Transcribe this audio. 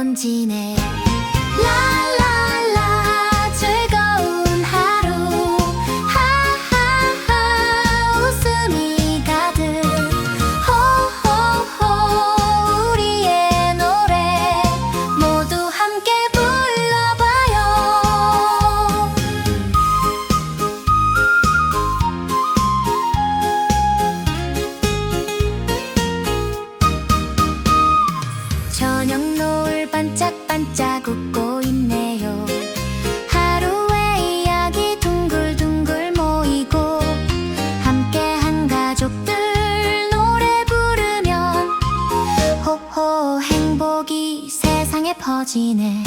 번지네. 터지네.